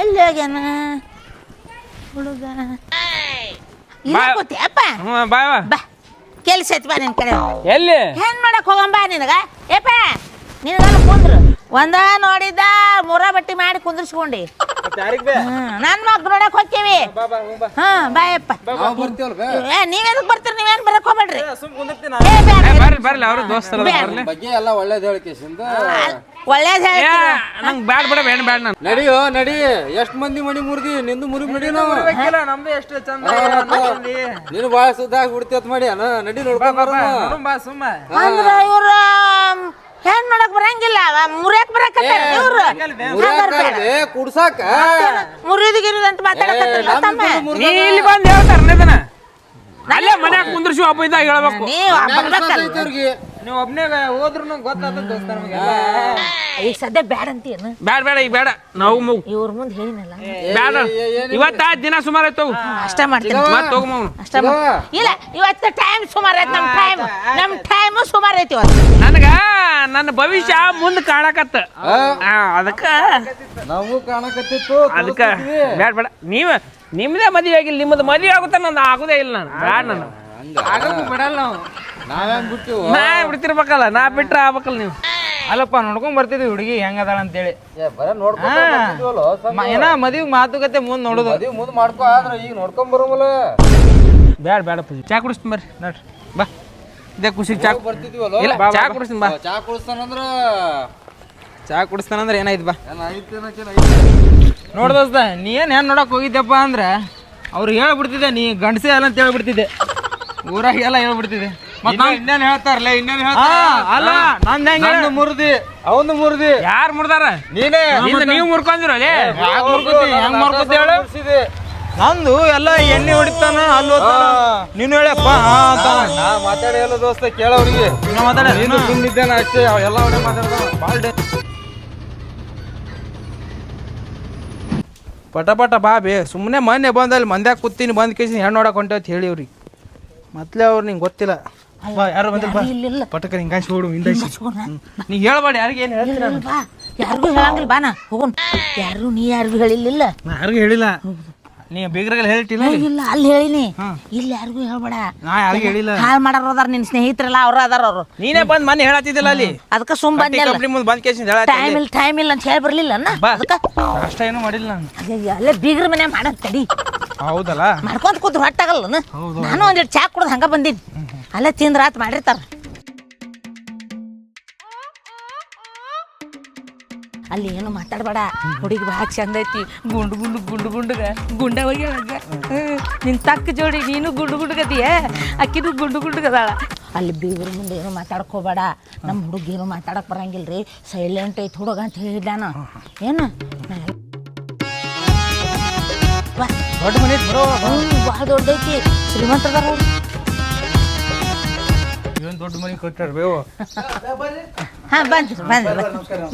ಎಲ್ಲಿ ಹೋಗ್ಯಾನ? ಹುಡುಗ. ಕೂತಿಯಪ್ಪ ಹ್ಞೂ ಬಾಯ್ ಬಾ ಬಾ. ಕೆಲ್ಸ ಐತಿ ಬಾ ನಿನ್ ಕಡೆ. ಎಲ್ಲಿ? ಏನ್ ಮಾಡಕ್ ಹೋಗಂಬಾ ನಿನಗ? ಏಪ ನಿನಗ ಕುಂದ್ರು. ಒಂದ ನೋಡಿದ್ದ ಮೂರ ಬಟ್ಟಿ ಮಾಡಿ ಕುಂದ್ರಿಸ್ಕೊಂಡಿ. ನನ್ ಮಗ್ ನೋಡಕ್ ಹೋಗ್ತೀವಿ. ಹಾ ಬಾಯಪ್ಪ ಏ ಬರ್ತೀರಿ? ನೀವೇನ್ ಬರಕ್ ಹೋಗ್ಬೇಡ್ರಿ. ಏ, ಬ್ಯಾಡ. ಬರ್ರಿ ಬರ್ಲಿ ಅವ್ರು ದೋಸ್ತರ ಬ್ಯಾಡ. ಬರ್ಲಿ. ಬಗ್ಗೆ ಎಲ್ಲ ಒಳ್ಳೇದ್ ಹೇಳಿಕೆಸಿಂದ ಒಳ್ಳೇದ್ ಏ ಹೇಳ್ತೀನಿ ನಂಗೆ ಬ್ಯಾಡ್ ಬಿಡ ಬೇಡ ಬ್ಯಾಡ ನಾನು. ನಡಿಯೋ ನಡಿ. ಎಷ್ಟ್ ಮಂದಿ ಮಡಿ ಮುರಿದಿ? ನಿಂದು ಮುರಿದ್ ನಡಿ ನಾವು ನಮ್ದು ಎಷ್ಟು ಚಂದ ನೀನು ಬಾಳ ಸುದ್ದ ಬಿಡ್ತೇತ್ ಮಾಡಿ ಅಣ್ಣ ನಡಿ ನೋಡ್ಕೊಂಡ್ ಬರೋಣ. ಬಾ ಸುಮ್ಮ ಅಂದ್ರ ಇವ್ರ ಹೆಣ್ ಮಾಡಕ್ ಬರಂಗಿಲ್ಲ. ಮುರಿಯಾಕಲ್ವೇ ಕುಡ್ಸಾಕ? ಮುರಿದು ಗಿರಿದು ಅಂತ ಮಾತಾಡಕತ್ತಾರ ತಮ್ಮ? ನೀ ಇಲ್ಲಿ ಬಂದು ಹೇಳ್ತಾರ ಇದನ್ನ? ಅಲ್ಲೇ ಮನ್ಯಾಗ ಕುಂದ್ರಿಸಿ ಹಬ್ಬ ಇದ್ದಾಗ ಹೇಳ್ಬೇಕು. ನೀವು ನೀವು ಒಬ್ನೇ ಹೋದ್ರು ಗೊತ್ತಾದ ದೋಸ್ತ ನಮಗೆ ಈಗ ಸದ್ಯ ಬ್ಯಾಡ ಅಂತೀಯನ ಬ್ಯಾಡ ಬೇಡ ಈಗ ಬೇಡ ನಾವು ಮಗು ಇವ್ರ ಮುಂದೆ ಹೇಳಿನಲ್ಲ? ಬ್ಯಾಡ. ಇವತ್ತ ದಿನ ಸುಮಾರು ಆಯ್ತು ಅಷ್ಟ ಮಾಡ್ತೀನಿ. ಮತ್ತೆ ಹೋಗು ಮಗು. ಅಷ್ಟ ಇಲ್ಲ ಇವತ್ತು ಟೈಮ್ ಸುಮಾರು ಐತಿ ನಮ್ಮ ಟೈಮ್ ನಮ್ಮ ಟೈಮ್ ಸುಮಾರು ಐತಿ ಇವತ್ತು. ನನಗ ನನ್ನ ಭವಿಷ್ಯ ಮುಂದೆ ಕಾಣಕತ್ತ. ಅದಕ್ಕ ನಾವು ಕಾಣಕತ್ತಿತ್ತು ಅದಕ್ಕ ಬ್ಯಾಡ ಬೇಡ ನೀವ ನಿಮ್ದೇ ಮದುವೆ ಆಗಿಲ್ಲ ನಿಮ್ಮದು ಮದುವೆ ಆಗುತ್ತ ನಂದು ಆಗುದೇ ಇಲ್ಲ ನಾನು. ಬ್ಯಾಡ ನಾನು. ಬಿಡಲ್ಲ ನಾವು ನಾವೇನ್ ಬಿಟ್ಟಿವು ನಾ ಬಿಡ್ತಿರ್ಬೇಕಲ್ಲ ನಾ ಬಿಟ್ರೆ ಆಗ್ಬೇಕಲ್ಲ ನೀವು. ಅಲ್ಲಪ್ಪ ನೋಡ್ಕೊಂಡ್ ಬರ್ತಿದ್ವಿ ಹುಡುಗಿ ಹೆಂಗದಾಳ ಅಂತೇಳಿ. ಏ, ಬರೇ ನೋಡ್ಕೊಂಡ್ ಬರ್ತಿದ್ವಲ್ಲೋ, ಸಂಗು. ಮ- ಏನ ಮದ್ವಿ ಮಾತುಕತೆ ಮುಂದ್ ನೋಡುದು. ಮದ್ವಿ ಮುಂದ್ ಮಾಡ್ಕೊ ಆದ್ರ ಈಗ ನೋಡ್ಕೊಂಡ್ ಬರೋಮಲ್ಲ ಬ್ಯಾಡ ಬೇಡ ಪೂಜೆ. ಚಾ ಕುಡಿಸ್ತೀನಿ ಬರ್ರಿ ನೋಡ್ರಿ. ಬಾ. ಇದೇ ಖುಷಿ ಚಾ ಬರ್ತಿದ್ವಲ್ಲೋ? ಇಲ್ಲ ಚಾ ಕುಡಿಸ್ತೀನಿ ಬಾ. ಚಾ ಕುಡಿಸ್ತಾನಂದ್ರ? ಚಾ ಕುಡಿಸ್ತಾನಂದ್ರ ಏನಾಯ್ತು ಬಾ ಏನ್ ಐತಿ ಅನ್ನಕೇನ್ ನೋಡ್ ದೋಸ್ತ ನೀ ಏನ್ ಏನ್ ನೋಡಕ್ ಹೋಗಿದ್ದಪ್ಪ ಅಂದ್ರೆ ಅವ್ರು ಹೇಳ್ಬಿಡ್ತಿದ್ದೆ ನೀ ಗಂಡಸೇ ಅಲ್ಲ ಅಂತ ಹೇಳ್ಬಿಡ್ತಿದ್ದೆ. ಊರಾಗ ಎಲ್ಲ ಹೇಳ್ಬಿಡ್ತಿದೆ ನಾನ್- ಇನ್ನೇನ್ ಹೇಳ್ತಾರಲ್ಲ ಇನ್ನೇನ್ ಅಲ್ಲ ನಂದ್ ಹೆಂಗ ನಂದು ಮುರ್ದಿ. ಅವಂದು ಮುರ್ದಿ. ಯಾರು ಮುರ್ದಾರ? ನೀನೇ. ನೀವು ಮುರ್ಕೊಂದಿರಲಿ ಯಾಕ್ ಮುರ್ಕೋತಿ? ಹೆಂಗ್ ಮುರ್ಕೋತಿ ಹೇಳು? ನಂದು ಎಲ್ಲ ಎಣ್ಣೆ ಹೊಡಿತಾನ ಅಲ್ಲಿ ನೀನು ಹೇಳಪ್ಪ. ನಾ ಮಾತಾಡಿ ಎಲ್ಲ ದೋಸ್ತ ಕೇಳವ್ರಿಗೆ ಇನ್ನ ಮಾತಾಡ. ನೀನು ಸುಮ್ನಿದ್ದೇನ ಅಷ್ಟೇ ಅವ ಎಲ್ಲ ಅವನೇ ಮಾತಾಡ್ತಾನ ಭಾಳ ಡೇ ಪಟ ಪಟ ಬಾ ಬೇ. ಸುಮ್ಮನೆ ಮೊನ್ನೆ ಬಂದಲ್ಲಿ ಮಂದ್ಯಾಗ ಕೂತೀನಿ ಬಂದ್ ಕೇಸಿನ ಹೆಣ್ಣು ನೋಡಕ್ ಹೊಂಟೆ ಅಂತ ಹೇಳಿ ಅವ್ರಿಗೆ ಮೊದ್ಲೇ ಅವ್ರು ನಿಂಗೆ ಗೊತ್ತಿಲ್ಲ. ಬಾ ಯಾರು ಬಂದಿಲ್ಲ ಬಾ. ಇಲ್ಲ ಪಟಕ ಹೋಡು ಹಿಂದ ನೀ ಹೇಳ್ಬೇಡ ಯಾರಿಗೆ ಏನು ಹೇಳ್ತೀರ ಬಾ. ಯಾರಿಗೂ ಹೇಳಂಗಿಲ್ಲ ಬಾನ ಹೋಗೋಣ. ಯಾರು ನೀ ಯಾರಿಗೂ ಹೇಳಿಲ್ಲ. ನಾ ಯಾರಿಗೂ ಹೇಳಿಲ್ಲ. ನೀ ಬೀಗ್ರಾಗಲ್ಲಿ ಹೇಳ್ತಿಲ್ಲ ಇಲ್ಲ ಅಲ್ಲಿ ಹೇಳಿನಿ. ಇಲ್ಲಿ ಯಾರಿಗೂ ಹೇಳ್ಬೇಡ. ನಾ ಯಾರಿಗೂ ಹೇಳಿಲ್ಲ. ಹಾಳು ಮಾಡೋರು ಅದಾರ ನಿನ್ ಸ್ನೇಹಿತರಲ್ಲ ಅವ್ರ ಅದಾರ ಅವರು. ನೀನೇ ಬಂದು ಮನೆ ಹೇಳತ್ತಿದ್ದಿಲ್ಲ ಅಲ್ಲಿ. ಅದಕ್ಕೆ ಸುಮ್ ಬಂದೆ ಕಂಪ್ನಿ ಮುಂದೆ ಬಂದ್ ಕೇಸಿಂದ ಹೇಳ ಟೈಮ್ ಇಲ್ಲ ಟೈಮ್ ಇಲ್ಲ ಅಂತ ಹೇಳಿ ಬರ್ಲಿಲ್ಲ ಅದಕ್ಕೆ? ಅಷ್ಟ ಏನು ಮಾಡಿಲ್ಲ ನಾನು. ಅಲ್ಲೇ ಬೀಗ್ರ ಮನೆ ಮಾಡಕ್ಕೆ ತಡಿ. ಹೌದಲ್ಲ? ಮಾಡ್ಕೊಂತ ಕೂತ್ರು ಹೊಟ್ಟಾಗಲ್ಲ ನಾನು ಒಂದೆರಡು ಚಾ ಕುಡ್ದು ಹಂಗ ಬಂದಿನಿ. ಅಲ್ಲೇ ತಿಂದ್ರ ಆತ್ ಮಾಡಿರ್ತಾರ. ಅಲ್ಲಿ ಏನು ಮಾತಾಡ್ಬೇಡ. ಹುಡುಗಿ ಭಾಳ ಚಂದ ಐತಿ. ಗುಂಡು ಗುಂಡು ಗುಂಡು ಗುಂಡುಗ. ಗುಂಡ ಹೋಗ್ಯಾಳಂಗ ನಿನ್ ತಕ್ಕ ಜೋಡಿ ನೀನು ಗುಂಡು ಗುಂಡುಗದಿಯ ಅಕ್ಕಿದು ಗುಂಡು ಗುಂಡುಗದಾಳ. ಅಲ್ಲಿ ಬೀಗ್ರ ಮುಂದೆ ಏನು ಮಾತಾಡ್ಕೋಬೇಡ. ನಮ್ಮ ಹುಡುಗ ಏನು ಮಾತಾಡಕ್ ಬರಂಗಿಲ್ರಿ. ಸೈಲೆಂಟ್ ಐತಿ ಹುಡುಗ ಅಂತ ಹೇಳಿದ್ದಾನ ಏನು? ಬಾ. ದೊಡ್ಡ ಮನೆ ಬರೋ ಹ್ಞೂ ಭಾಳ ದೊಡ್ಡೈತಿ. ಶ್ರೀಮಂತದಾರ ಅವ್ರು ಏನು ದೊಡ್ಡ ಮನೆ ಕೊಟ್ಟಾರ ಬೇವು. ಹಾ ಬಂದ್ರಿ ಬಂದ್ರಿ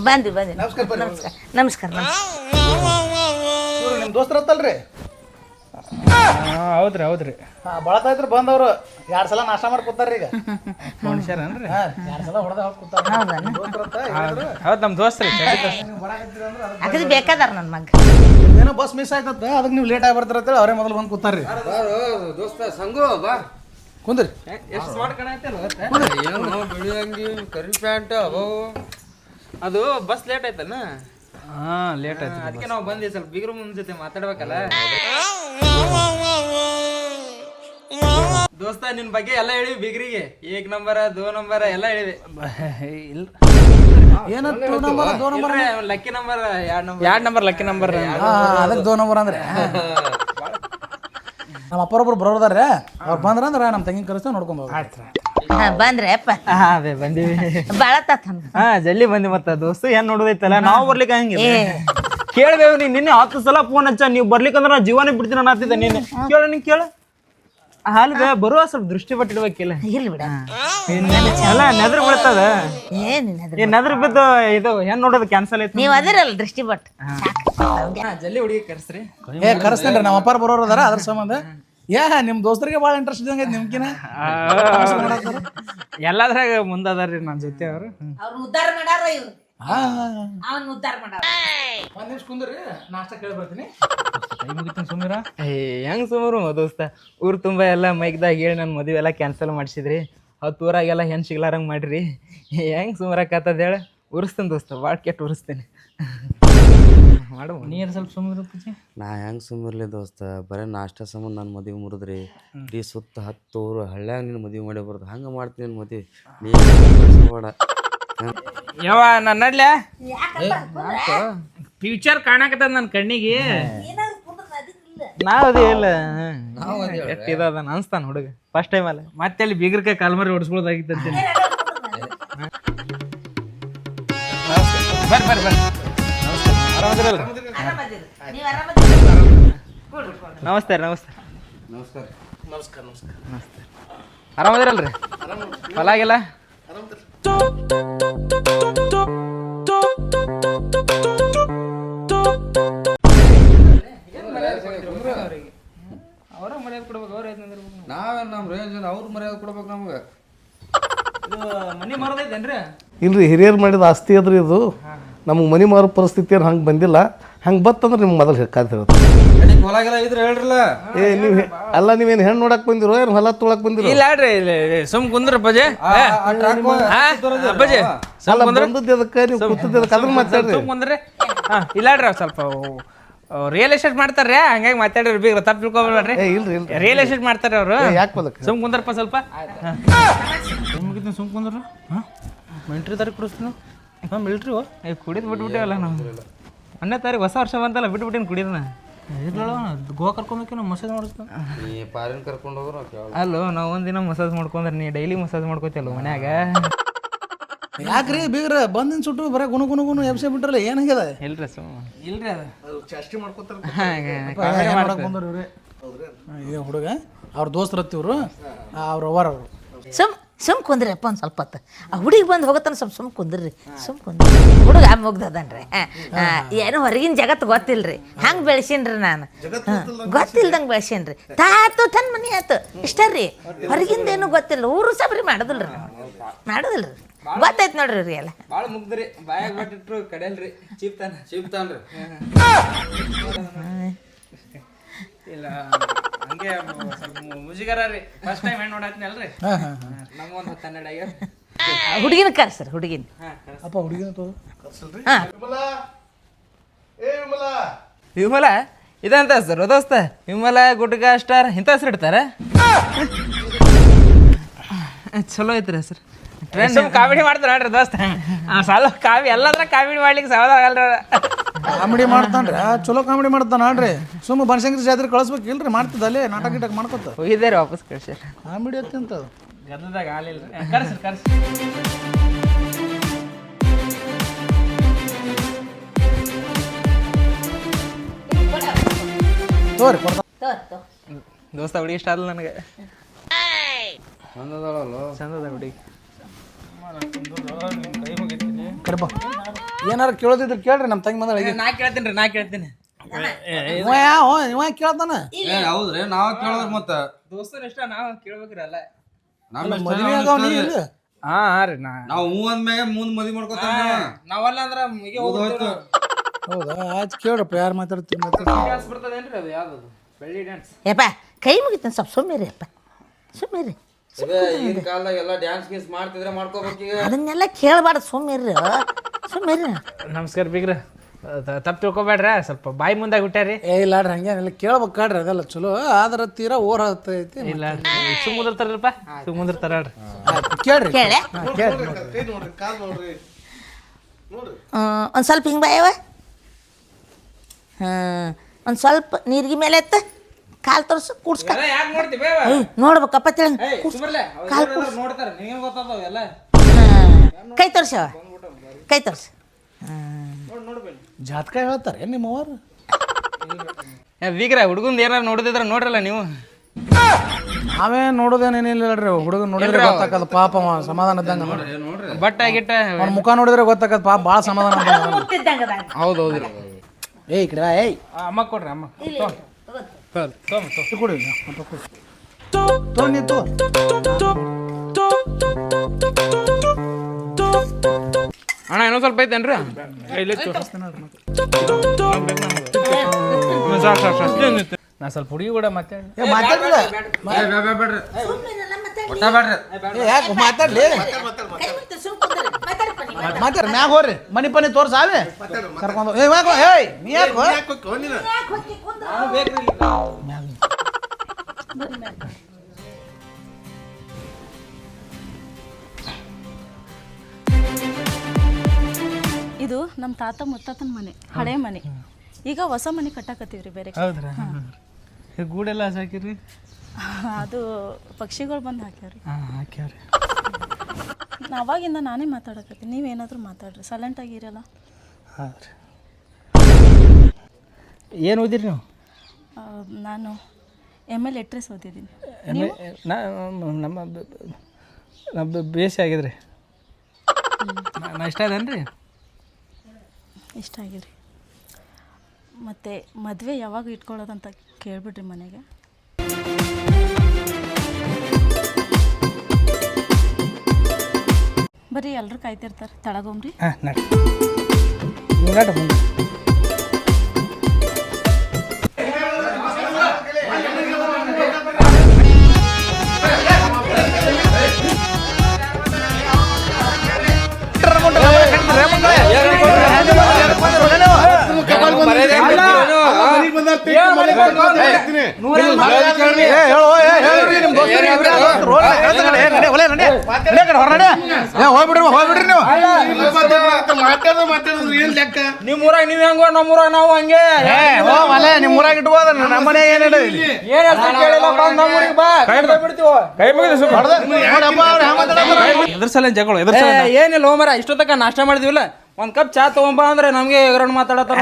ಬಂದ್ರಿ. ಬಂದ್ರಿ ನಮಸ್ಕಾರ ನಮಸ್ಕಾರ ನಮಸ್ಕಾರ. ನಿಮ್ಮ ದೋಸ್ತರ ಹತ್ತಲ್ರಿ? ಹೌದ್ರಿ ಹೌದ್ರಿ. ಬಳತಾ ಇದ್ರು ಬಂದವ್ರು. ಎರಡ್ ಸಲ ನಾಷ್ಟ ಮಾಡಿ ಕೂತಾರ್ರಿ ಈಗ. ಮನುಷ್ಯರನ್ರಿ? ಎರಡ್ ಸಲ ಹೊಡೆದ ಹೋಗಿ ಕೂತಾರ ಹೌದು? ನಮ್ಮ ದೋಸ್ತ್ರಿ ಅಗದಿ ಬೇಕಾದಾರ ನನ್ನ ಮಗ. ಏನೋ ಬಸ್ ಮಿಸ್ ಆಯ್ತತ್ತ ಅದಕ್ಕೆ ನೀವು ಲೇಟ್ ಆಗಿ ಬರ್ತಾರ ಅಂತೇಳಿ ಅವರೇ ಮೊದಲು ಬಂದು ಕೂತಾರ್ರಿ. ಬಾರೋ ದೋಸ್ತ ಸಂಗು ಬಾ. ಕುಂದ್ರಿ. ಏನು ಬಿಳಿ ಅಂಗಿ ಕರಿ ಪ್ಯಾಂಟ್ ಅವು ಅದು ಬಸ್ ಲೇಟ್ ಆಯ್ತಲ್ಲ ಹಾ ಲೇಟ್ ಆಯ್ತು ಅದಕ್ಕೆ ನಾವು ಬಂದ್ವಿ ಸ್ವಲ್ಪ ಬಿಗ್ರು ಮುಂದ್ ಜೊತೆ ಮಾತಾಡ್ಬೇಕಲ್ಲ? ದೋಸ್ತ ನಿನ್ ಬಗ್ಗೆ ಎಲ್ಲ ಹೇಳಿವಿ ಬಿಗ್ರಿಗೆ. ಏಕ್ ನಂಬರ ದೋ ನಂಬರ ಎಲ್ಲ ಹೇಳಿವಿ. ಇಲ್ಲ. ಏನಂತ ನಂಬರ್ ದೋ ನಂಬರ್ ಲಕ್ಕಿ ನಂಬರ್ ಎರಡ್ ನಂಬರ್. ಎರಡ್ ನಂಬರ್ ಲಕ್ಕಿ ನಂಬರ್ ಅದಕ್ಕೆ ದೋ ನಂಬರ್ ಅಂದ್ರೆ? ನಮ್ಮ ಅಪ್ಪರೊಬ್ರು ಬರೋದಾರ್ರೆ ಅವ್ರು ಬಂದ್ರ ಅಂದ್ರೆ ನಮ್ಮ ತಂಗಿನ ಕರೆಸ್ತಾ ನೋಡ್ಕೊಂಡು ಹೋಗ್ರಿ ಹಾ ಬಂದ್ರೆ ಅಪ್ಪ. ಹಾ ಅದೇ ಬಂದೀವಿ. ಭಾಳ ತಾತ ಹಾ ಜಲ್ದಿ ಬಂದಿ ಮತ್ತ ದೋಸ್ತು. ಏನ್ ನೋಡೋದೈತಲ್ಲ ನಾವು ಬರ್ಲಿಕ್ಕೆ ಹಂಗಿಲ್ಲ ಕೇಳ್ಬೇವು ನೀನ್ ನಿನ್ನೆ ಹತ್ತು ಸಲ ಫೋನ್ ಹಚ್ಚ ನೀವು ಬರ್ಲಿಕ್ಕಂದ್ರ ನಾ ಜೀವನ ಬಿಡ್ತೀನಿ ಅನ್ನತ್ತಿದ್ದೆ ನೀನ್ ಕೇಳ ನೀನ್ ಕೇಳ. ಹಾಲ್ಗ ಬರುವ ಸ್ವಲ್ಪ ದೃಷ್ಟಿ ಪಟ್ಟಿಡ್ಬೇಕಿಲ್ಲ ಇರ್ಲಿ ಬಿಡ. ಎಲ್ಲ ನೆದ್ರ ಬೀಳ್ತದ? ಏನ್ ನೆದ್ರ ಬಿದ್ದು ಇದು ಹೆಣ್ ನೋಡೋದು ಕ್ಯಾನ್ಸಲ್ ಐತಿ ನೀವು ಅದಿರಲ್ಲ ದೃಷ್ಟಿ ಬಟ್ ಜಲ್ದಿ ಹುಡುಗಿ ಕರ್ಸ್ರಿ. ಏ ಕರೆಸ್ತೇನ್ರಿ ನಮ್ಮ ಅಪ್ಪಾರ ಬರೋರು ಅದಾರ ಅದ್ರ ಸಂಬಂಧ. ಯಾ ನಿಮ್ ದೋಸ್ತರಿಗೆ ಭಾಳ ಇಂಟ್ರೆಸ್ಟ್ ಇದ್ದಂಗೆ ನಿಮ್ಕಿನ ಎಲ್ಲಾದ್ರಾಗ ಮುಂದದಾರ್ರಿ ನನ್ನ ಜೊತೆ ಅವರು. ಅವ್ರು ಮಾಡಾರ ಮಾಡ್ಯಾರ ಇವ್ರು? ಹಾ. ಅವನ್ ಉದ್ಧಾರ ಮಾಡ ಒಂದ್ ನಿಮಿಷ ಕುಂದ್ರಿ ನಾಷ್ಟ ಕೇಳಿ ಬರ್ತೀನಿ. ಸುಮೀರ ಹೆಂಗ್ ಸುಮಾರು ದೋಸ್ತ? ಊರ್ ತುಂಬಾ ಎಲ್ಲ ಮೈಕ್ದಾಗ ಹೇಳಿ ನನ್ನ ಮದುವೆ ಎಲ್ಲ ಕ್ಯಾನ್ಸಲ್ ಮಾಡಿಸಿದ್ರಿ. ಹತ್ತು ತೂರಾಗೆಲ್ಲ ಹೆಣ್ ಸಿಗ್ಲಾರಂಗ್ ಮಾಡ್ರಿ. ಹೆಂಗ್ ಸುಮಾರಕ್ಕಾತದ ಹೇಳ? ಉರಿಸ್ತೇನೆ ದೋಸ್ತ ಭಾಳ ಕೆಟ್ಟ ಉರಿಸ್ತೇನೆ. ಮಾಡು. ನೀರು ಸ್ವಲ್ಪ ಸುಮ್ಮನೆ ಪೂಜೆ ನಾ ಹೆಂಗ್ ಸುಮ್ಮಿರ್ಲಿ ದೋಸ್ತ? ಬರೇ ನಾಷ್ಟ ಸಂಬಂಧ ನನ್ನ ಮದುವೆ ಮುರಿದ್ರಿ. ಇಡೀ ಸುತ್ತ ಹತ್ತು ಊರು ಹಳ್ಳ್ಯಾಗ ನಿನ್ನ ಮದುವೆ ಮಾಡಿ ಬರೋದು. ಹಂಗೆ ಮಾಡ್ತೀನಿ ನಿನ್ನ ಮದುವೆ. ನೀ ಬೇಡ ಯಾವ ನನ್ನ ನಡ್ಲೆ? ಫ್ಯೂಚರ್ ಕಾಣಕತ್ತದ ನನ್ನ ಕಣ್ಣಿಗೆ. ನಾವು ಅದೇ ಇಲ್ಲ. ಕೆಟ್ಟ ಇದ ಅನ್ಸ್ತಾನ ಹುಡುಗ. ಫಸ್ಟ್ ಟೈಮ್ ಅಲ್ಲ. ಮತ್ತೆ ಅಲ್ಲಿ ಬೀಗರ್ಕಾಯಿ ಕಾಲ್ಮರಿ ಹೊಡಿಸ್ಕೊಳ್ಳೋದಾಗಿತ್ತಂತೆ ಬರ್ರಿ ಬರ್ರಿ ಬರ್ರಿ ನಮಸ್ತೆ ರೀ ನಮಸ್ತೆ. ನಮಸ್ಕಾರ. ಆರಾಮದಿರಲ್ರಿ? ಹೊಲ ಆಗಿಲ್ಲ ನಾವೇನು ನಮ್ಮ ರೇಂಜ್ ಅವ್ರ ಮರ್ಯಾದೆ ಕೊಡ್ಬೇಕು ನಮ್ಗೆ? ಮನಿ ಮರದೈತೇನ್ರಿ ಇಲ್ರಿ ಹಿರಿಯರು ಮಾಡಿದ ಆಸ್ತಿ ಅದ್ರಿ ಇದು. ನಮಗೆ ಮನೆ ಮಾರೋ ಪರಿಸ್ಥಿತಿ ಏನು ಹಂಗೆ ಬಂದಿಲ್ಲ. ಹಂಗೆ ಬತ್ತಂದ್ರೆ ನಿಮ್ಗೆ ಮೊದಲು ಹೇಳ್ಕಾತಿರೋದು ಹೇಳ್ತಾರೆ ಹೊಲಾಗೆಲ್ಲ ಇದ್ರೆ ಹೇಳ್ರಲ್ಲ? ಏ ನೀವು ಅಲ್ಲ ನೀವೇನು ಹೆಣ್ಣು ನೋಡಕ್ ಬಂದಿರೋ? ಏನು ಹೊಲ ತೊಳಕ್ ಬಂದಿರೋ? ಇಲ್ಲ ಆಡ್ರಿ ಇಲ್ಲ ಇಲ್ಲ, ಸುಮ್ ಕುಂದ್ರ ಬಜೆ ಬಜೆ ಅಲ್ಲ ಕುಂದ್ರ. ಬಂದದ್ದು ಅದಕ್ಕೆ ನೀವು ಕೂತದ್ದು ಅದಕ್ಕೆ ಅದನ್ನ ಮಾತಾಡ್ರಿ. ಸುಮ್ ಕುಂದ್ರಿ. ಹಾ ಇಲ್ಲಾಡ್ರಿ ಅವ್ ಸ್ವಲ್ಪ ರಿಯಲ್ ಎಸ್ಟೇಟ್ ಮಾಡ್ತಾರ್ರಿ ಹಂಗಾಗಿ ಮಾತಾಡ್ರಿ ಬೀಗ್ರ ತಪ್ಪು ತಿಳ್ಕೊಬೇಡ್ರಿ. ಏ ಇಲ್ರಿ ಇಲ್ರಿ. ರಿಯಲ್ ಎಸ್ಟೇಟ್ ಮಾಡ್ತಾರೆ ಅವರು. ಯಾಕೆ ಬದಕ್ಕೆ? ಸುಮ್ ಕುಂದ್ರಪ್ಪ ಸ್ವಲ್ಪ. ಸುಮ್ ಕುಂದ್ರ ಹಾಂ? ಮಿಲ್ಟ್ರಿ ತಾರೀಕು ಕೊಡಿಸ್ತೀನಿ? ಹಾಂ ಮಿಲ್ಟ್ರಿ ಏ ಕುಡಿದು ಬಿಟ್ಬಿಟ್ಟೇವಲ್ಲ ನಾವು ಒಂದನೇ ತಾರೀಕು ಹೊಸ ವರ್ಷ ಬಂತಲ್ಲ ಬಿಟ್ಬಿಟ್ಟಿನಿ ಕುಡಿಯೋದನ್ನ? ಗೋವಾ ಕರ್ಕೊಂಬೇಕೇನೋ ಮಸಾಜ್ ಮಾಡಿಸ್ತಾನೆ. ಈ ಪಾರಿನ ಕರ್ಕೊಂಡು ಹೋಗ್ರು ಅಲ್ಲೋ ನಾವು ಒಂದಿನ ಮಸಾಜ್ ಮಾಡ್ಕೊಂಡ್ರೆ ನೀ ಡೈಲಿ ಮಸಾಜ್ ಮಾಡ್ಕೋತಿಯಲ್ಲ ಮನ್ಯಾಗ? ಯಾಕ್ರಿ ಬೀಗ್ರ? ಬಂದಿನ ಸುಟ್ಟು ಬರ ಗುಣ ಗುಣ ಗುಣ ಎಬ್ಸೆ ಬಿಟ್ರಲ್ಲ ಏನಾಗ್ಯದ ಇಲ್ರಿ ಸುಮ್ಮ ಇಲ್ರಿ ಅದು. ಇದೇ ಹುಡುಗ. ಅವ್ರ ದೋಸ್ತರತ್ತಿವ್ರು ಇವ್ರು. ಅವ್ರ ಅವರ್ ಅವರು ಸುಮ್ ಸುಮ್ ಕುಂದ್ರಿಯಪ್ಪ ಒಂದು ಸ್ವಲ್ಪ ಹೊತ್ತು. ಆ ಹುಡುಗಿ ಬಂದು ಹೋಗತ್ತಾನ ಸ್ವಲ್ಪ ಸುಮ್ ಕುಂದ್ರಿ. ಸುಮ್ ಕುಂದ್ರಿ. ಹುಡುಗ ಮುಗ್ದದನ್ರಿ. ಏನು ಹೊರಗಿನ ಜಗತ್ತು ಗೊತ್ತಿಲ್ರಿ. ಹಂಗೆ ಬೆಳೆಸೀನ್ರಿ ನಾನು. ಹಾ, ಗೊತ್ತಿಲ್ದಂಗೆ ಬೆಳೆಸೀನ್ರಿ. ತಾತು ತನ್ನ ಮನೆ ಆತು. ಇಷ್ಟ ರೀ. ಹೊರಗಿಂದ ಏನು ಗೊತ್ತಿಲ್ಲ. ಊರು ಸಬ್ರಿ ಮಾಡೋದಿಲ್ರಿ ನಾವು. ಮಾಡೋದಿಲ್ರಿ. ಗೊತ್ತೈತೆ ನೋಡ್ರಿ ರೀ ಎಲ್ಲ ಭಾಳ ಮುಗ್ದ್ರಿ. ಬಾಯಾಗ ಬಿಟ್ಟಿಟ್ರು ಕಡೆಯಲ್ರಿ. ಚೀಪ್ತಾನ ಚೀಪ್ತಾನ್ರಿ ಇಲ್ಲ ಹಂಗೆ ಸ್ವಲ್ಪ ಮುಜುಗರ ರೀ. ಫಸ್ಟ್ ಟೈಮ್ ಹೆಣ್ಣು ನೋಡತ್ನಲ್ರಿ ನಮ್ಗೊಂದು ಹತ್ತು ಹನ್ನೆರಡು ಆಗ್ಯಾವ ಹುಡುಗಿನ ಕರ್ಸರ್ ಹುಡುಗಿನ. ಅಪ್ಪ ಹುಡುಗಿನ ತೋ ಹಾಂ. ವಿಮಲ. ಇದಂತ ಹೆಸರು ದೋಸ್ತ. ವಿಮಲ ಗುಡ್ಗ ಸ್ಟಾರ್ ಇಂಥ ಹೆಸರು ಇಡ್ತಾರ. ಚಲೋ ಐತ್ರಿ ಹೆಸರು. ಟ್ರೆಂಡ್ ಕಾಮಿಡಿ ಮಾಡ್ತಾರೆ ನೋಡ್ರಿ ದೋಸ್ತ. ಆ ಸಾಲ ಕಾವಿ ಎಲ್ಲಾದ್ರ ಕಾಮಿಡಿ ಮಾಡ್ಲಿಕ್ಕೆ ಆಗಲ್ಲ ಅವ್ರ. ಕಾಮಿಡಿ ಮಾಡ್ತಾನ್ರಿ. ಚಲೋ ಕಾಮಿಡಿ ಮಾಡ್ತಾನ ಅಲ್ರಿ ಸುಮ್ಮ ಬನಶಂಕರಿ ಜಾತ್ರೆ ಕಳಿಸ್ಬೇಕು ಇಲ್ರಿ ಮಾಡ್ತಿದ್ದ ಅಲ್ಲೇ ನಾಟಕ ಗಿಟಕ ಮಾಡ್ಕೊತ. ಹೋಗಿದ್ದಾರೆ ವಾಪಸ್ ಕಳ್ಸ್ಯಾರ. ಕಾಮಿಡಿ ಅತ್ಯಂತ ಗದ್ದಲದಾಗ ಆಲಿಲ್ಲ ಕರ್ಸಿ ಕರ್ಸಿ. ತೋರಿ ದೋಸ್ತ ಹುಡುಗಿ ಇಷ್ಟ ಆದ್ಲ ನನಗೆ. ಚಂದದ ಹುಡುಗಿ. ಕಡಪ ಏನಾರ ಕೇಳೋದಿದ್ರೆ ಕೇಳ್ರಿ ನಮ್ಮ ತಂಗಿ ಬಂದ್ರೆ ನಾ ಕೇಳ್ತೀನಿ ರೀ ನಾ ಕೇಳ್ತೀನಿ. ಇವ ಯಾವ ಇವ ಕೇಳ್ತಾನ? ಏ ಹೌದ್ರಿ ನಾವ್ ಕೇಳೋದ್ರ ಮತ್ತ? ದೋಸ್ತರು ಇಷ್ಟ ನಾವು ಕೇಳ್ಬೇಕ್ರಿ ಅಲ್ಲ. ನಮ್ಮ ಮದುವೆ ಆಗವ ನೀ ಇಲ್ಲ? ಹಾ ಹಾ ರೀ ನಾ ನಾವು ಹೂ ಅಂದ್ಮ್ಯಾಗ ಮುಂದ್ ಮದ್ವಿ ಮಾಡ್ಕೊತಾರ ನಾವಲ್ಲ ಅಂದ್ರ ಮುಗಿ ಹೋಯ್ತು. ಹೌದಾ? ಆಯ್ತು ಕೇಳ್ರಪ್ಪ ಯಾರು ಮಾತಾಡ್ತೀರಿ ಡ್ಯಾನ್ಸ್ ಬರ್ತದೇನ್ರಿ ಅದು ಯಾವ್ದು ಬೆಳ್ಳಿ ಡ್ಯಾನ್ಸ್. ಯಪ್ಪ ಕೈ ಮುಗಿತಾನೆ ಸ್ವಲ್ಪ ಸುಮ್ಮಿರಿ ಅಪ್ಪ ಸುಮ್ಮಿರಿ ಈಗಿನ ಕಾಲದಾಗ ಎಲ್ಲ ಡ್ಯಾನ್ಸ್ ಗೀನ್ಸ್ ಮಾಡ್ತಿದ್ರೆ ಮಾಡ್ಕೋಬೇಕೀಗ ಅದನ್ನೆಲ್ಲ ಕೇಳಬಾರ್ದು ಸುಮ್ಮನೆ ಸುಮ್ಮನೆ ನಮಸ್ಕಾರ ಬೀಗ್ರ. ತಪ್ಪು ತಿಳ್ಕೊಬೇಡ್ರ? ಸ್ವಲ್ಪ ಬಾಯಿ ಮುಂದಾಗಿ ಬಿಟ್ಟಾರಿ ಏ ಇಲ್ಲ ಹಂಗೇನಿಲ್ಲ ಕೇಳ್ಬೇಕು ಕಾಡ್ರಿ ಅದೆಲ್ಲ ಚಲೋ. ಆದ್ರ ತೀರಾ ಓರ್ ಹತ್ತೈತಿ ಇಲ್ಲ ಸುಮ್ ಮುಂದಿರ್ತಾರಲ್ಪ ಸುಮ್ ಮುಂದಿರ್ತಾರ ಹೇಳ್ರಿ ಆಯ್ತು, ಕೇಳ್ರಿ. ಕೇಳೆ ಒಂದು ಸ್ವಲ್ಪ ಹಿಂಗೆ ಬಾಯವ ಹಾಂ ಒಂದು ಸ್ವಲ್ಪ ನೀರಿಗೆ ಮೇಲೆ ಎತ್ತ. ಕಾಲು ತೋರ್ಸು ಕೂಡ್ಸ್ಕ. ನೋಡ್ಬೇಕಪ್ಪ ತಿಳಿ ಕಾಲು ನೋಡ್ತಾರ ನಿಮಗೆ ಗೊತ್ತದ ಎಲ್ಲ ಕೈ ತೋರ್ಸವ ಕೈ ತೋರ್ಸು. ಜಾತಕ ಹೇಳ್ತಾರೆ ನಿಮ್ಮ ಅವರು? ವೀಗ್ರ ಹುಡುಗಂದು ಏನಾರು ನೋಡಿದ್ರೆ ನೋಡ್ರಲ್ಲ ನೀವು. ನಾವೇ ನೋಡೋದೇನೇನಿಲ್ಲ ಹೇಳ್ರಿ ಹುಡುಗ ನೋಡಿದ್ರೆ ಗೊತ್ತಾಕದ ಪಾಪ ಅವ ಸಮಾಧಾನ ಇದ್ದಂಗ ನೋಡ್ರಿ. ಬಟ್ಟ ಗಿಟ್ಟ ಅವ್ನ ಮುಖ ನೋಡಿದ್ರೆ ಗೊತ್ತಾಕದ ಪಾಪ ಭಾಳ ಸಮಾಧಾನ. ಹೌದು ಹೌದ್ರಿ ಏಯ್ ಈ ಕಡೆ ಬಾ, ಏಯ್. ಅಮ್ಮ ಕೊಡ್ರಿ ಅಮ್ಮ. ಕೊಡಿ ಅಪ್ಪ ಕೊಡಿ. ತೋ ನೀ ತೋ. ಅಣ್ಣ ಏನೋ ಸ್ವಲ್ಪ ಐತೇನ್ರಿ? ನಾ ಸ್ವಲ್ಪ ಹುಡುಗಿ ಕೂಡ ಮಾತಾಡಿ ಯಾಕೆ ಮಾತಾಡ್ಲಿ? ಮಾತಾಡ ಮ್ಯಾಗ ಹೋರಿ ಮನಿ ಪನಿ ತೋರ್ಸಾವೆ ಕರ್ಕೊಂಡು ಏ ಯಾಕೋ ಏಯ್ ನೀ ಯಾಕೋ ಇದು ನಮ್ಮ ತಾತ ಮುತ್ತಾತನ ಮನೆ ಹಳೆ ಮನೆ. ಈಗ ಹೊಸ ಮನೆ ಕಟ್ಟಾಕತ್ತೀವ್ರಿ ಬೇರೆ ಹೌದ್ರಾ ಗೂಡೆಲ್ಲ ಸಾಕಿರಿ ಅದು ಪಕ್ಷಿಗಳು ಬಂದು ಹಾಕ್ಯಾವ್ರಿ. ಹಾಂ ಹಾಕ್ಯಾವ್ರಿ. ಅವಾಗಿಂದ ನಾನೇ ಮಾತಾಡಕತ್ತೀನಿ. ನೀವೇನಾದರೂ ಮಾತಾಡ್ರಿ. ಸೈಲೆಂಟ್ ಆಗಿರಲ್ಲ ಹಾಂ ರೀ. ಏನು ಓದಿರಿ ನೀವು? ಆ, ನಾನು ಎಂ ಎಲ್ ಎಟ್ರೆಸ್ ಓದಿದ್ದೀನಿ. ನಾ ನಮ್ಮ ಬ- ಬ- ನಮ್ಮ ಬೇಸಿ ಆಗಿದ್ರಿ. ನಾ ಇಷ್ಟ ಆಗಿದೆ ಇಷ್ಟ ಆಗಿರಿ. ಮತ್ತು ಮದುವೆ ಯಾವಾಗ ಇಟ್ಕೊಳ್ಳೋದಂತ ಕೇಳ್ಬಿಡ್ರಿ ಮನೆಗೆ. ಬರ್ರಿ ಎಲ್ಲರೂ ಕಾಯ್ತಿರ್ತಾರೆ ತಳಗೊಂಬ್ರಿ ಹಾಂ ನಡಿ ಹೋಗ್ಬಿಡ್ರಿ ನೀವು ಹೆಂಗೋ ನಮ್ಮ ಊರಾಗ ಇಟ್ಬೋದ ನಮ್ಮ ಮನೆ ಏನ್ ಎದ್ರ ಸಲ ಜಗಳ ಎದ್ರ ಏನಿಲ್ಲ ಹೋಮರ ಇಷ್ಟೊತ್ತಕ ನಾಷ್ಟ ಮಾಡಿದಿವಿಲ್ಲ ಒಂದ್ ಕಪ್ ಚಾ ತಗೊಂಬಾ ಅಂದ್ರೆ ನಮ್ಗೆ ನೋಡು, ಹೆಂಗ್ ಮಾತಾಡ್ತಾರ್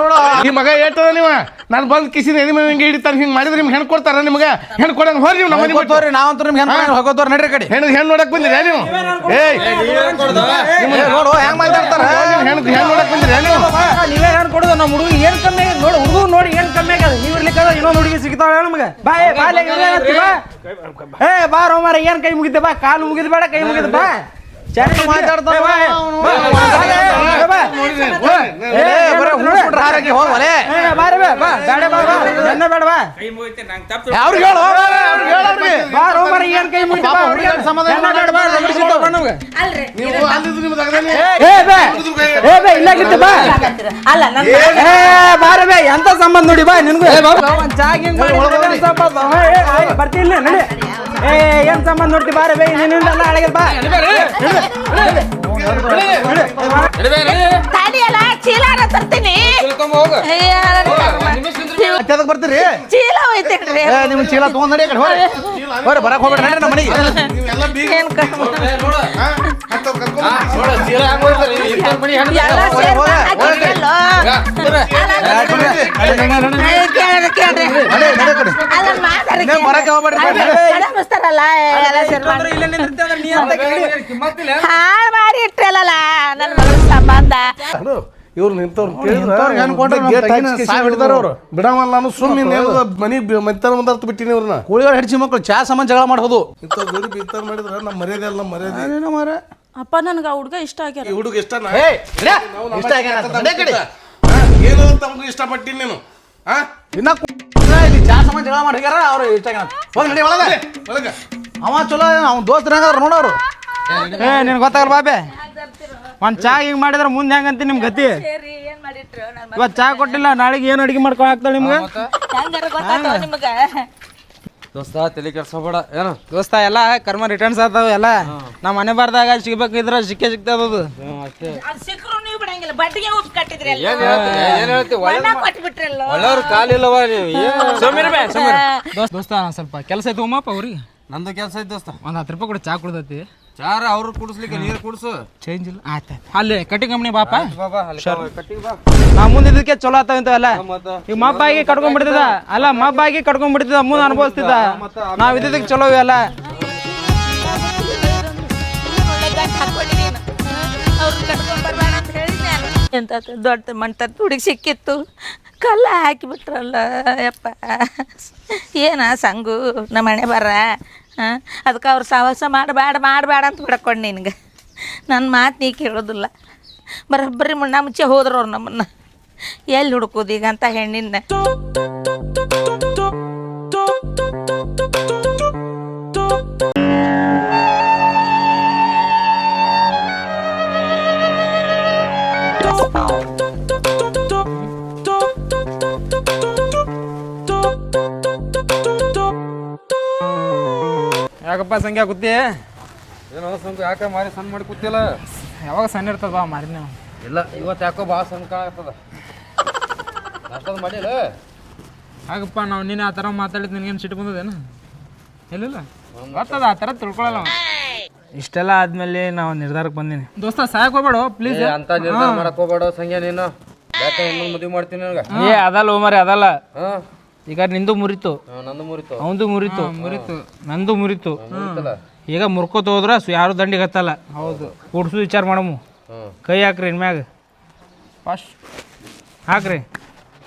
ನೋಡು. ಈ ಮಗ ಏಟದ ನೀವು? ನಾನು ಬಂದ್ ಕಿಸಿನ ಎದಿ ಮೇಲೆ ಹಿಂಗೆ ಹಿಡಿತಾರ ಹಿಂಗೆ ಮಾಡಿದ್ರೆ ನಿಮ್ಗೆ ಹೆಣ್ಣು ಕೊಡ್ತಾರ ನಿಮ್ಗೆ? ಹೆಣ್ಣು ಕೊಡಂಗ್ ಹೋರಿ ನೀವು ನಮ್ಮ. ಹೋಗ್ತೋರಿ ನಾವಂತೂ ನಿಮ್ಗೆ ಹೆಣ್ಣು ಹೋಗೋದ್ರ ನಡ್ರಿ ಕಡೆ. ಹೆಣ್ಣು ಹೆಣ್ ನೋಡಕ್ ಬಂದಿರಿ ನೀವು? ಏಯ್ ನೋಡು ಹೆಂಗ್ ಮಾತಾಡ್ತಾರ? ಹೆಣ್ಣು ಹೆಣ್ಣು ನೋಡಕ್ ಬಂದಿರಿ ನೀವು? ನೀವೇ ಏನ್ ಕೊಡುದ ನಮ್ಮ ಹುಡುಗ ಏನ್ ಕಮ್ಮಿ ನೋಡು ಹುಡುಗ ನೋಡಿ ಏನ್ ಕಮ್ಮಿ ಆಗದ. ನೀವ್ ಇರ್ಲಿಕ್ಕ ಇನ್ನೊಂದು ಹುಡುಗಿ ಸಿಗ್ತಾವ ನಮ್ಗೆ. ಬಾ ಬಾಯ್. ಏ ಬಾ ರೋಮಾರ ಏನ್ ಕೈ ಮುಗಿದ್ದೆ ಬಾ ಕಾಲು ಮುಗಿದ್ ಬೇಡ ಕೈ ಮುಗಿದ್ ಬಾ. ಚೆನ್ನಾಗಿ ಮಾತಾಡ್ತಾವ ಏ, ಬಾ, ಏ, ಬಾ, ಬಾ, ಏ, ಬಾ. ಏ, ಬರೀ ಹುಡ್ಸ್ಬಿಟ್ರೆ ಹಾರಾಗಿ ಹೋಗ್ ಒಲೆ. ಏ, ಬಾ ರೀ, ಬಾ, ಬಾ, ಬೇಡ ಬಾ, ಬಾ, ಎನ್ನ ಬೇಡ ಬಾ. ಅವ್ರಿಗೆ ಹೇಳು ಅವ್ರಿಗೆ ಹೇಳು ಅವ್ರಿಗೆ. ಬಾ ರೋಮಾರ ಏನ್ ಕೈ ಮುಗಿದ್ದೆ ಬಾ, ಹುಡುಗಿ ಸಮಾಧಾನ ಎನ್ನ ಬೇಡ ಬಾ, ರಗಡ್ ಸಿಗ್ತಾವ ಬಾ ನಮ್ಗೆ. ನೀವು ಅಲ್ಲಿದ್ದು ನಿಮ್ದು ಅಗದಾನೆ. ಏ ಬೇ ಏ ಬೇ ಇಲ್ಲಾಗಿತ್ತು ಬಾ ಅಲ್ಲ ನನ್ನ ಏ ಬಾರ ಬೇ ಎಂತ ಸಂಬಂಧ ನೋಡಿ ಬಾ ನಿನ್ಗೂ ಒಂದ್ ಚಾ ಗಿಂಗ್ ಮಾಡಿ ಏನ್ ಸಂಬಂಧ? ಏ, ಏ, ಏ, ಬರ್ತಿಲ್ಲ ನಡಿ ಏ ಏನ್ ಸಂಬಂಧ ನೋಡ್ತಿ ಬಾರ ಬೇ ನಿನ್ನಿಂದ ಎಲ್ಲ ಹಳಗಲ್ ಬಾ ಚೀಲಾರ ತರ್ತೀನಿ. ಬರ್ತೀರಿ? ಚೀಲ ಹೋಯ್ತೇನ್ರಿ. ಏ ನಿಮ್ ಚೀಲ ತಗೊಂಡ್ ನಡಿ ಆ ಕಡೆ ಹೋರಿ ಬರಕ್ ಹೋಗ್ಬೇಡ ನಡ್ರಿ ನಮ್ಮ ಮನೆಗೆ ಹಾಳ್ ಹೋಗ್ಬೇಡ್ರಿ ಮಾಡಿ ಹಾಳು ಮಾಡಿ ಇಟ್ರಲ್ಲ ನನ್ನ ಮಗಳ ಸಂಬಂಧ ಅದು ಇವ್ರು ನಿಂತವ್ರು ಇಂಥವ್ರಿಗೆ ಅನ್ಕೊಂಡ್ರೆ ನಮ್ಮ ತಗಿನ ಸಾವ್ ಹಿಡ್ದಾರ ಅವ್ರು. ಬಿಡಮಲ್ಲ ನಾನು ಸುಮ್ಮನೆ ಮನಿ ಮೆತ್ತರ ಮುಂದರ್ತ ಬಿಟ್ಟಿನಿ ಇವ್ರನ್ನ. ಕೋಳಿಗಳು ಹೆಡ್ಜಿ ಮಕ್ಕಳು ಚಾ ಸಾಮಾನ್ ಜಗಳ ಮಾಡ್ಬೋದು. ಇಂಥ ಗುರಿ ಬೀತಾರ ಮಾಡಿದ್ರ ನಮ್ಮ ಮರ್ಯಾದೆ ಅಲ್ಲ ಏನೋ ಮಾರ ಅಪ್ಪ ನನಗೆ ಆ ಹುಡುಗ ಇಷ್ಟ ಆಗ್ಯಾರ ಹುಡುಗ ಇಷ್ಟ. ಇಷ್ಟ ಕಡೆ. ಏನು ತಮ್ಗೆ ಇಷ್ಟಪಟ್ಟಿನಿ ನೀನು. ಹಾ? ಇನ್ನ ಇಲ್ಲಿ ಚಾ ಸಮಾನ ಜಗಳ ಮಾಡಿ ಹೋಗ್ಯಾರ ಅವ್ರು ಇಷ್ಟ ಆಗ್ಯಾರ. ಹೋಗಿ ನಡಿ ಒಳಗೆ. ಒಳಗ. ಅವ ಚಲೋ ಅವ್ನ ದೋಸ್ತರ ಹೆಂಗಾರ ನೋಡೋರು. ಏ ನಿನ್ ಗೊತ್ತಾಗಲ್ಲ ಬಾಬೆ. ಒಂದ್ ಚಾ ಹಿಂಗ್ ಮಾಡಿದ್ರೆ ಮುಂದೆ ಹೆಂಗಂತ ನಿಮ್ ಗತಿ? ಇವತ್ತು ಇವತ್ ಚಾ ಕೊಟ್ಟಿಲ್ಲ ನಾಳೆಗೆ ಏನ್ ಅಡಿಗೆ ಮಾಡ್ಕೊ ಹಾಕ್ತಾಳ ನಿಮ್ಗೆ? ಹೆಂಗಾರ ಗೊತ್ತಾಗ್ತವ ನಿಮಗ? ದೋಸ್ತ ತಲೆ ಕೆಡ್ಸೋಬೇಡ ಏನು? ದೋಸ್ತ ಎಲ್ಲ ಕರ್ಮ ರಿಟರ್ನ್ಸ್ ಆತಾವ ಎಲ್ಲ. ನಮ್ಮ ಮನೆ ಬಾರ್ದಾಗ ಸಿಗ್ಬೇಕಿದ್ರ ಸಿಕ್ಕೇ ಸಿಗ್ತದ ಅದು. ಒಳ್ಳೆಯವ್ರ ಕಾಲಿಲ್ಲವ ನೀವು? ದೋಸ್ತ ಸ್ವಲ್ಪ ಕೆಲಸ ಐತಿ ಉಮ್ಮಪ್ಪ ಅವ್ರಿಗೆ? ನಂದು ಕೆಲಸ ಐತಿ ದೋಸ್ತ. ಒಂದು ಹತ್ತು ರೂಪಾಯಿ ಕೂಡ ಚಾ ಕುಡ್ದೈತಿ. ಚಾರ ಅವ್ರು ಕುಡಿಸ್ಲಿಕ್ಕೆ ನೀರು ಕುಡಿಸು. ಚೇಂಜ್ ಇಲ್ಲ. ಆಯ್ತ ಅಲ್ಲಿ ಕಟ್ಟಿ ಕಂಪ್ನಿ ಬಾಪ? ಬಾಬಾ ನಾ ಮುಂದಿದ್ದಕ್ಕೆ ಚಲೋ ಆತಾವ ಅಂತ ಅಲ್ಲ ಈಗ ಮಬ್ಬಾಗಿ ಕಟ್ಕೊಂಡ್ ಬಿಡ್ತಿದ ಅಲ್ಲ ಮಬ್ಬಾಗಿ ಕಟ್ಕೊಂಡ್ ಬಿಡ್ತಿದ ಮುಂದೆ ಅನುಭವಿಸ್ತಿದ್ದ? ನಾವ್ ಇದ್ದಿದ್ದಕ್ಕೆ ಚಲೋ ಅಲ್ಲ ಕಟ್ಕೊಂಡ್ ಎಂತ ದೊಡ್ಡ ಮಣ್ತ ಹುಡುಗಿ ಸಿಕ್ಕಿತ್ತು. ಕಲ್ಲ ಹಾಕಿಬಿಟ್ರಲ್ಲ ಯಪ್ಪ. ಏನ ಸಂಗು? ನಮ್ಮ ಮನೆ ಬರ. ಹಾಂ? ಅದಕ್ಕೆ ಅವ್ರು ಸಾಹಸ ಮಾಡಬೇಡ ಮಾಡಬೇಡ ಅಂತ ಬಿಡಕೊಂಡು ನಿನಗೆ. ನನ್ನ ಮಾತು ನೀ ಕೇಳೋದಿಲ್ಲ. ಬರೋಬ್ಬರಿ ಮುನ್ನ ಮುಂಚೆ ಹೋದ್ರು ಅವ್ರು ನಮ್ಮನ್ನು. ಎಲ್ಲಿ ಹುಡುಕೋದು ಈಗ ಅಂತ ಹೆಣ್ಣಿನ. ಯಾಕಪ್ಪ ಸಂಖ್ಯೆ ಕೂತಿ ಏನೋ ಸಂತು ಯಾಕೆ ಮಾರಿ ಸಣ್ಣ ಮಾಡಿ ಕೂತಿಲ್ಲ ಯಾವಾಗ ಸಣ್ಣ ಇರ್ತದ ಬಾ ಮಾರಿ ನಾವು? ಇಲ್ಲ ಇವತ್ತು ಯಾಕೋ ಭಾಳ ಸಣ್ಣ ಕಾಣತ್ತದ ಅಷ್ಟೊಂದು ಮಾಡಿಲ್ಲ ಹಾಗಪ್ಪ ನಾವು ನೀನು ಆ ಥರ ಮಾತಾಡಿದ್ ನಿನಗೇನು ಸಿಟ್ಟು ಬಂದದೇನು? ಇಲ್ಲಿಲ್ಲ ಗೊತ್ತದ ಆ ಥರ ತಿಳ್ಕೊಳ್ಳಲ್ಲ. ಇಷ್ಟೆಲ್ಲ ಆದ್ಮೇಲೆ ನಾವು ನಿರ್ಧಾರಕ್ಕೆ ಬಂದೀನಿ. ದೋಸ್ತ ಸಾಕ್ ಹೋಗ್ಬೇಡ ಪ್ಲೀಸ್ ಅಂತ ನಿರ್ಧಾರ ಮಾಡಕ್ ಹೋಗ್ಬೇಡ ಸಂಜೆ ನೀನು. ಯಾಕೆ ಇನ್ನೊಂದು ಮದುವೆ ಮಾಡ್ತೀನಿ ನನಗೆ? ಏ ಅದಲ್ಲ ಓಮರಿ ಅದಲ್ಲ. ಹಾಂ. ಈಗ ನಿಂದು ಮುರಿತು. ನಂದು ಮುರಿತು. ಅವಂದು ಮುರಿತು. ಮುರಿತು. ನಂದು ಮುರಿತು. ಈಗ ಮುರ್ಕೋತ ಹೋದ್ರ ಸು- ಯಾರು ದಂಡಿಗೆ ಹತ್ತಲ್ಲ. ಹೌದು. ಕೂಡ್ಸು ವಿಚಾರ ಮಾಡಮು. ಕೈ ಹಾಕ್ರಿ ಇನ್ಮ್ಯಾಗ ಫಸ್ಟ್. ಹಾಕ್ರಿ.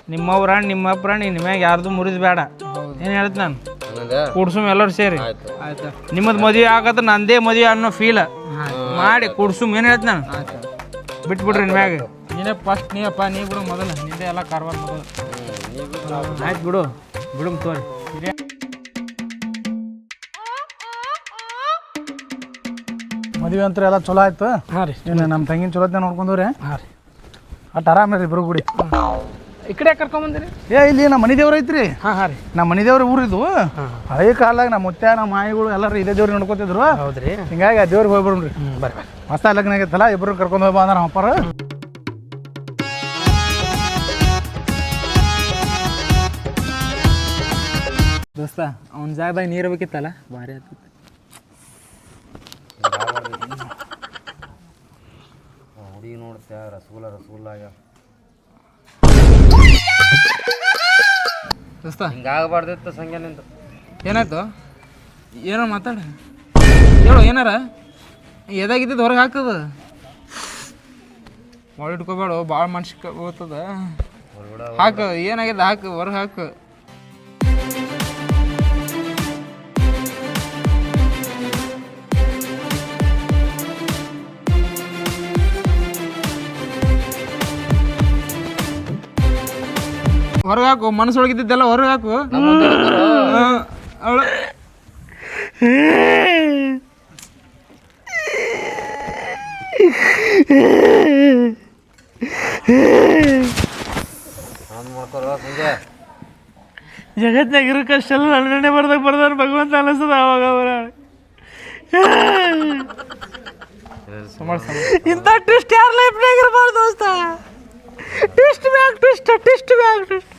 ನಿಮ್ಮವ್ರ ನಿಮ್ಮ ಪ್ರಾಣಿ ನಿಮ್ಯಾಗ ಯಾರ್ದು ಮುರಿದ್ ಬೇಡ ಏನು ಹೇಳ್ತ ನಾನು? ಕೂಡ್ಸು ಕೂಡ್ಸುಮ್ ಎಲ್ಲರೂ ಸೇರಿ. ನಿಮ್ಮದು ಮದುವೆ ಆಗತ್ತ ನಂದೇ ಮದುವೆ ಅನ್ನೋ ಫೀಲ್ ಮಾಡಿ ಕೂಡ್ಸುಮ್. ಏನು ಹೇಳ್ತ ನಾನು? ಬಿಟ್ಬಿಡ್ರಿ ಇನ್ಮ್ಯಾಗ ನೀನೇ ಫಸ್ಟ್ ನೀಯಪ್ಪ ನೀ ಬಿಡು ಮೊದಲು. ನಿಂದೆ ಎಲ್ಲ ಕಾರವಾರ ಮೊದಲು. ಆಯ್ತು ಬಿಡು. ಬಿಡು ತೋರಿ. ಮದುವೆ ಅಂತ ಎಲ್ಲ ಚಲೋ ಆಯ್ತು. ಹಾಂ ರೀ. ನಮ್ಮ ತಂಗಿನ ಚಲೋತ್ನ ನೋಡ್ಕೊಂಡ್ರಿ ಹಾಂ ರೀ. ಅಟ್ ಆರಾಮ ರೀ ಇಬ್ರು ಗುಡಿ. ಈ ಕಡೆ ಕರ್ಕೊಂಬಂದಿರಿ ಏ ಇಲ್ಲಿ ನಮ್ಮ ಮನೆ ದೇವ್ರ ಐತ್ರಿ. ಹಾಂ ಹಾಂ ರೀ. ನಮ್ಮ ಮನೆ ದೇವ್ರ ಊರಿದು ಹಳೆ ಕಾಲದಾಗ ನಮ್ಮ ಮುತ್ಯ ನಮ್ಮ ಮಾಯಿಗಳು ಎಲ್ಲರೂ ಇದೇ ದೇವ್ರಿಗೆ ನೋಡ್ಕೊತಿದ್ರು. ಹೌದ್ರಿ. ಹಿಂಗಾಗಿ ಆ ದೇವ್ರಿಗೆ ಹೋಗ್ಬಿಡ್ರಿ ಬರ್ರಿ ಮಸ್ತ ಲಗ್ನ ಆಗೈತಲ್ಲ ಇಬ್ರು ಕರ್ಕೊಂಡು ಹೋಗ್ಬಾ ಅಂದ್ರೆ ಅಪ್ಪರ. ದೋಸ್ತ ಅವ್ನ ಜಾಗದಾಗ ನೀರು ಬೇಕಿತ್ತಲ್ಲ? ಭಾರಿ ಆಗ್ತಿತ್ತು ಹುಡುಗಿ ನೋಡ್ತೆ ರಸಗುಲ್ಲ ರಸಗುಲ್ಲ ಆಗ್ಯಾವ ದೋಸ್ತ. ಹಿಂಗಾಗಬಾರ್ದಿತ್ತು ಸಂಜೆ ನಿಂತು ಏನಾಯ್ತು? ಏನೋ ಮಾತಾಡ. ಹೇಳು ಏನಾರ? ಎದಾಗಿದ್ದಿದ್ದು ಹೊರಗೆ ಹಾಕದ. ಒಳ ಇಟ್ಕೋಬೇಡ ಭಾಳ ಮನ್ಸಿಗೆ ಹೋಗ್ತದ ಹಾಕು ಏನಾಗಿದೆ ಹಾಕು ಹೊರಗೆ ಹಾಕು. ಹೊರಗೆ ಹಾಕು ಮನಸ್ಸೊಳಗಿದ್ದೆಲ್ಲ ಹೊರಗೆ ಹಾಕು. ಅವಳು. ಜಗತ್ನಾಗ ಇರೋ ಕಷ್ಟ ಎಲ್ಲ ನನ್ನೇ ಬರ್ದಾಗ ಬರ್ದಾನ ಭಗವಂತ ಅನಿಸ್ತದ ಅವಾಗ ಅವರ. ಇಂಥ ಟ್ವಿಸ್ಟ್ ಯಾರ ಲೈಫ್ನಾಗ ಇರ್ಬಾರ್ದು ದೋಸ್ತ twist bag twist twist bag twist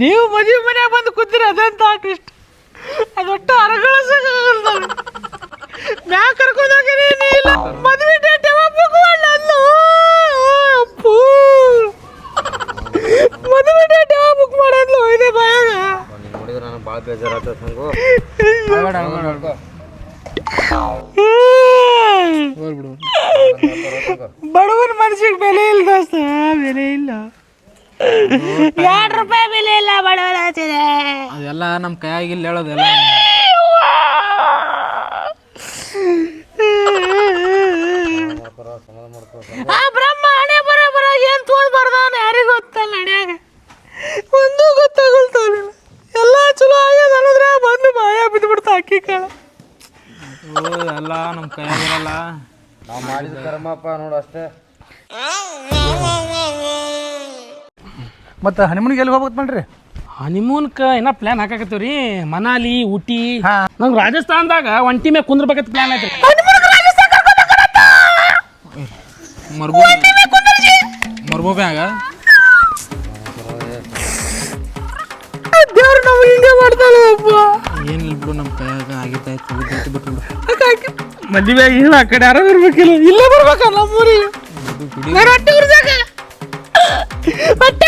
ನೀವು ಮದುವೆ ಮನ್ಯಾಗ ಬಂದು ಕೂತೀರಿ ಅದಂತ ಟ್ವಿಸ್ಟ್ ಅದೊಟ್ಟು ಮ್ಯಾಗ ಕರ್ಕೊಂಡೋಗಿರಿ ಇಲ್ಲ ಮದುವೆ ಡೇಟ್ ಯಾವಾಗ ಬೇಕು ಅಲ್ಲೂ ಅಪ್ಪು. ಮದುವೆ ಡೇಟ್ ಯಾವಾಗ ಬುಕ್ ಮಾಡೋದ್ಲು ಇದೆ ಬಾಯಾಗ ನೋಡಿದ್ರೆ ನನಗೆ ಭಾಳ ಬೇಜಾರಾಗ್ತದೆ ಬಡವನ ಮನಸ್ಸಿಗೆ ಬೆಲೆ ಇಲ್ಲ ದೋಸ್ತ ಬೆಲೆ ಇಲ್ಲ. ಎರಡು ರೂಪಾಯಿ ಬೆಲೆ ಇಲ್ಲ ಬಡವರ ಅದೆಲ್ಲ ನಮ್ಮ ಕೈಯಾಗಿಲ್ಲ ಹೇಳೋದೆಲ್ಲ ಆ ಬ್ರಹ್ಮ ಹಣೆ ಬರ ಬರ ಏನ್ ತೊಗೊಂಡ್ ಬರ್ದವನ ಯಾರಿಗೂ ಗೊತ್ತಲ್ಲ ನಡ್ಯಾಗ. ಒಂದು ಗೊತ್ತಾಗಲ್ತಾವ ಎಲ್ಲ ಚಲೋ ಆಗ್ಯದ ಅನ್ನೋದ್ರ ಬಂದು ಬಾಯ ಬಿದ್ದುಬಿಡ್ತಾ ಅಕ್ಕಿ ಕಾಳ. ಎಲ್ಲ ನಮ್ಮ ಕೈಯಾಗಿರಲ್ಲ. ನಾವು ಮಾಡಿದ ಕರ್ಮಪ್ಪ ನೋಡು ಅಷ್ಟೇ. ಮತ್ತು ಹನಿಮೂನಿಗೆ ಎಲ್ಲಿ ಹೋಗ್ಬೇಕು ಮಾಡ್ರಿ ಹನಿಮೂನ್ಕ ಏನ ಪ್ಲಾನ್ ಹಾಕಾಕತ್ತೀವಿ ರೀ. ಮನಾಲಿ ಊಟಿ. ನಂಗೆ ರಾಜಸ್ಥಾನದಾಗ ಒಂಟಿ ಮೇಲೆ ಕುಂದ್ರಬೇಕಂತ ಪ್ಲಾನ್ ಐತ್ರಿ. ಮರ್ಬೋ ದೇವ್ರು ಹಿಂಗೆ ಮಾಡ್ತಾಳೆ ಒಬ್ಬ ಏನಿಲ್ಲ ಬಿಡು ನಮ್ಮ ಕೈಯಾಗ ಆಗಿದ್ದಾಯ್ತು ಬಿಟ್ಟು ಮದುವೆ ಆ ಕಡೆ ಯಾರು ಇರ್ಬೇಕಿಲ್ಲ. ಇಲ್ಲೇ ಬರ್ಬೇಕಲ್ಲ ಹೊಟ್ಟೆ ಹೊಟ್ಟೆ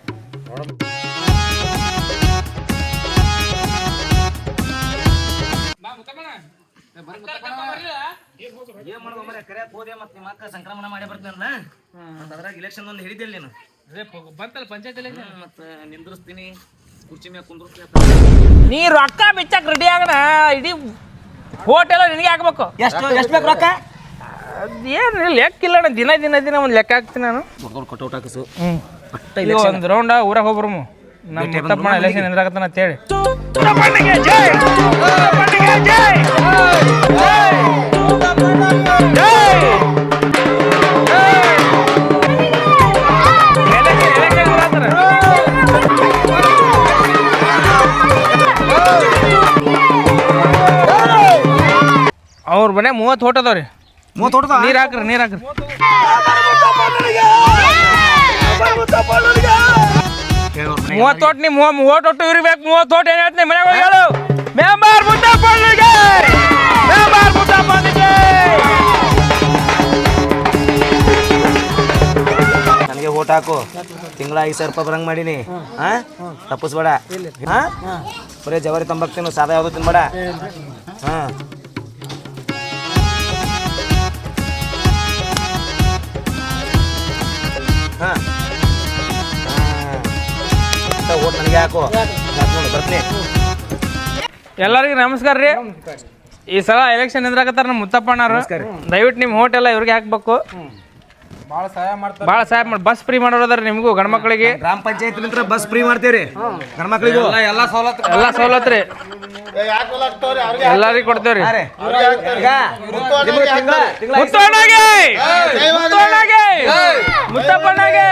ಏನ್ ಮಾಡ್ತಿ ಬೆಳ್ಳಂದು ಬೆಳ್ಳಂದು ನೋಡಮ್ ಬಿಡು ನೀನು ಹುಡ್ಕೋಯಪ್ಪ ಸಂಕ್ರಮಣ ಮಾಡಿ ಬರ್ತೀನಲ್ಲ ಅದ್ರಾಗ ಇಲೆಕ್ಷನ್ ಒಂದು ಹಿಡಿದಿಲ್ಲ ನೀನು ಬಂತಲ್ಲ ಪಂಚಾಯತ್ ಮತ್ತೆ ನಿಂದ್ರಿಸ್ತೀನಿ ಕುರ್ಚಿ ಮ್ಯಾಗ ಕುಂದ್ರಿಸ್ತೀನಿ ನೀ ರೊಕ್ಕ ಬಿಚ್ಚಕ್ ರೆಡಿ ಆಗಣ ಇಡೀ ಹೋಟೆಲ್ ನಿನಗೆ ಹಾಕ್ಬೇಕು ಎಷ್ಟು ಎಷ್ಟು ಬೇಕು ರೊಕ್ಕ ಏನು ಲೆಕ್ಕಿಲ್ಲ ಅಣ್ಣ ದಿನ ದಿನ ದಿನ ಒಂದು ಲೆಕ್ಕ ಹಾಕ್ತೀನಿ ನಾನು ದೊಡ್ಡ ದೊಡ್ಡ ಕಟೌಟ್ ಹಾಕಿಸು ಈಗ ಒಂದು ರೌಂಡ ಊರಾಗ ಹೋಗ್ಬರಮು ನಮ್ಮ ಮುತ್ತಪ್ಪ ಎಲೆಕ್ಷನ್ ನಿಂದ್ರಾಗತ್ತಾನ ಅಂತ ಮನೆ ಮೂವತ್ತು ಹೋಟ್ ಅದಾವ್ರಿ. ಮೂವತ್ತು ಹೊಡ್ದ ನೀರು ಹಾಕ್ರಿ ನೀರು ಹಾಕ್ರಿ. ಮೂವತ್ತು ಓಟ್ ನೀವು ಮೂವತ್ತು ಒಟ್ಟು ಇರ್ಬೇಕು ಮೂವತ್ತು ಓಟ್ ಏನ್ ಹೇಳ್ತೀನಿ ಮನೆಗೆ ಹೋಗಿ ಹೇಳು. ಮೆಂಬರ್ ಮುದ್ದಪ್ಪನಿಗೆ ನನಗೆ ಓಟ್ ಹಾಕು. ತಿಂಗಳ ಐದು ಸಾವಿರ ರೂಪಾಯಿ ಬರಂಗ್ ಮಾಡೀನಿ. ಹಾ ತಪ್ಪಿಸ್ಬೇಡ. ಹಾ ಬರೀ ಜವಾರಿ ತಂಬಾಕ್ ತಿನ್ನು ಸಾದಾ ಯಾವ್ದು ತಿನ್ಬೇಡ. ಹಾ ಓಟ್ ನನಗೆ ಹಾಕು ಬರ್ತೀನಿ. ಎಲ್ಲರಿಗೂ ನಮಸ್ಕಾರ ರೀ. ಈ ಸಲ ಎಲೆಕ್ಷನ್ ಎದುರಾಗತ್ತಾರ ನಮ್ಮ ಮುತ್ತಪ್ಪಣ್ಣರು ದಯವಿಟ್ಟು ನಿಮ್ಮ ಹೋಟೆಲ್ ಎಲ್ಲ ಇವ್ರಿಗೆ ಹಾಕ್ಬೇಕು. ಭಾಳ ಸಹಾಯ ಮಾಡ್ತಾರೆ. ಭಾಳ ಸಹಾಯ ಮಾಡಿ ಬಸ್ ಫ್ರೀ ಮಾಡೋದಾರ ನಿಮಗೂ ಗಂಡ್ ಮಕ್ಳಿಗೆ. ಗ್ರಾಮ ಪಂಚಾಯತ್ ನಂತರ ಬಸ್ ಫ್ರೀ ಮಾಡ್ತೀವಿ ಗಂಡ್ಮಕ್ಳಿಗೂ ಎಲ್ಲ ಸವಲತ್ತು ಎಲ್ಲ ಸವಲತ್ತು ರೀ. ಎಲ್ಲರಿಗೂ ಕೊಡ್ತೇವ್ರಿ. ಮುತ್ತಣ್ಣಗೆ ಮುತ್ತಣ್ಣಗೆ ಮುತ್ತಪ್ಪಣ್ಣಗೆ